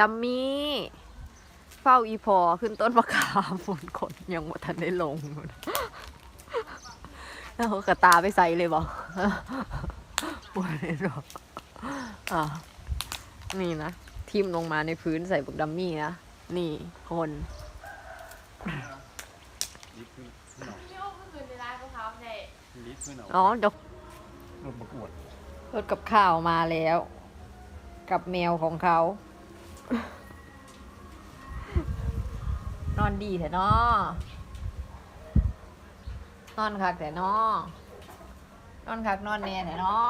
ดัมมี่เฝ้าอีพอขึ้นต้นมะขามฝนขนยังบ่ทันได้ลงอยู่นะแล้วเขากระตาไปใส่เลยบอกปวดเลยหรอกอะนี่นะทิมลงมาในพื้นใส่บุกดัมมี่นะ นี่คนลิฟต์ขึ้นขึ้นเอาพี่โอ้เมื่อคืนในร้านเขาเขาเนี่ยลิฟต์ขึ้นเอาอ๋อเดี๋ยวรถประกวดรถกับข้าวมาแล้ว กับแมวของเขา นอนดีแต่นอนอนคักแต่นอนอนคักนอนแน่แต่นอ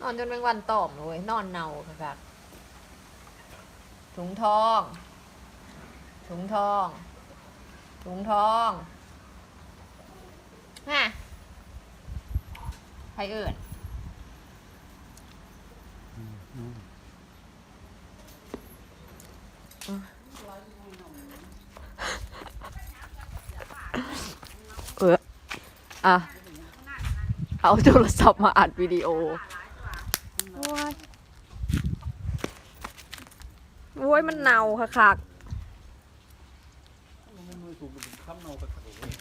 นอนจนเป็นวันตอมเลยนอนเนาคักถุงทอง ถุงทอง ถุงทองฮะ ใครเอื่นเอออะ เอาโทรศัพท์มาอัดวิดีโอโอ้ยโอ้ยมันเน่าค่ะคักมันมือสูงมันข้ามเนาไปขับเลย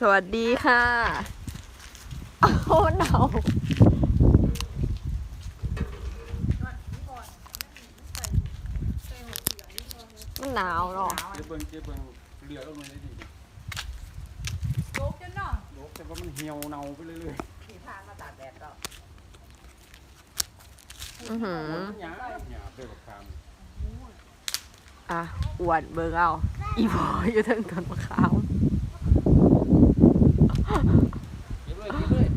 สวัสดีค่ะ โอ้หนาวมันหนาวเนาะเจ็บเบิ้งเจ็บเบิ้งเรือลงมาได้ดีโจ๊กกันเนาะโลกแต่ว่ามันเหี่ยวเน่าไปเรื่อยอือหืๆอมันหยาบหยาบด้วยกับคามอะอวดเบิงเอาอีพออยู่ทั้งต้นมะขาม เจ็บเลยเจ็บเลย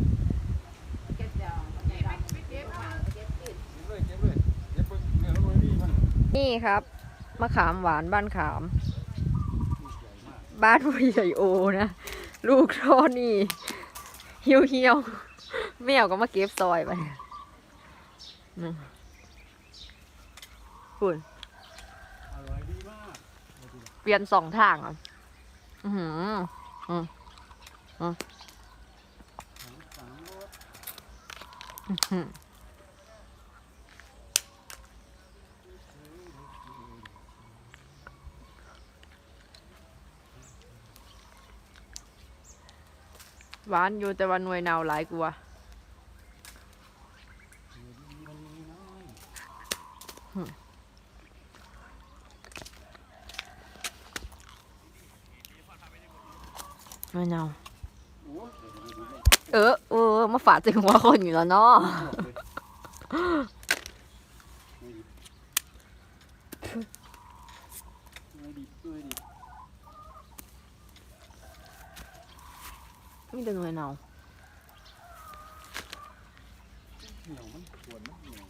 เก็บเดี๋ยวเก็บไม่เก็บนะ เจ็บเลยเจ็บเลยเจ็บเบิ้งเรือลงมาดีมั นี่ครับ มะขามหวานบ้านขาม บ้านผู้ใหญ่โอนะ ลูกท่อนี่เหี่ยวเหี่ยวแมวก็มาเก็บซอยไปคุณเปลี่ยนสองทางอะอือหือสังสังรถอื้อ หือหวานอยู่แต่ว่าหน่วยหนาวหลายกว่ามันมีน้อยหน่วยหนาวโอ้ยเดี๋ยวดูดูดูเออเออมาฝาดถึงหัวคนอยู่แล้วเนาะ ม่ดีแต่หน่วยหนาเหนียวมันปวดมันเหนียว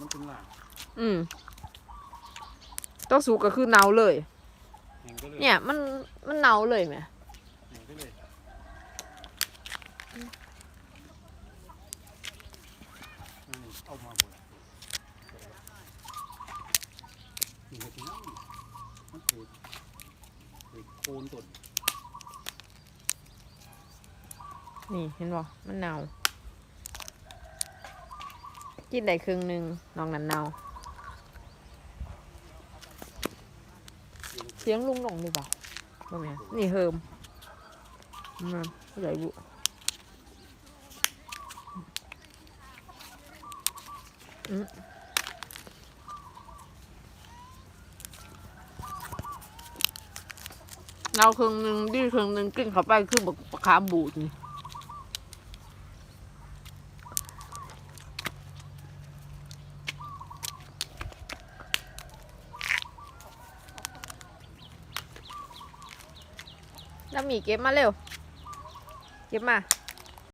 มันเป็นหลังอืมต้องสูกก็คือหนาเลย เนี่ยมันมันหนาเลยไหม แหงก็เลยอันนี้เอามาหมด นี่ก็ดนั่นมันเกิดเกิดโคนต้นนี่เห็นบ่มันหนาวกินได้ครึ่งหนึ่งนอกนั้นหนาวเสียงลุงหลงดีเปล่าบ่แม่นนี่เฮิมมันใหญ่บุอืม เราครึ่งหนึ่งดีครึ่งหนึ่งกินเข้าไปคือบักบักขามบูดนี่แล้วมีเก็บมาเร็ว เก็บมา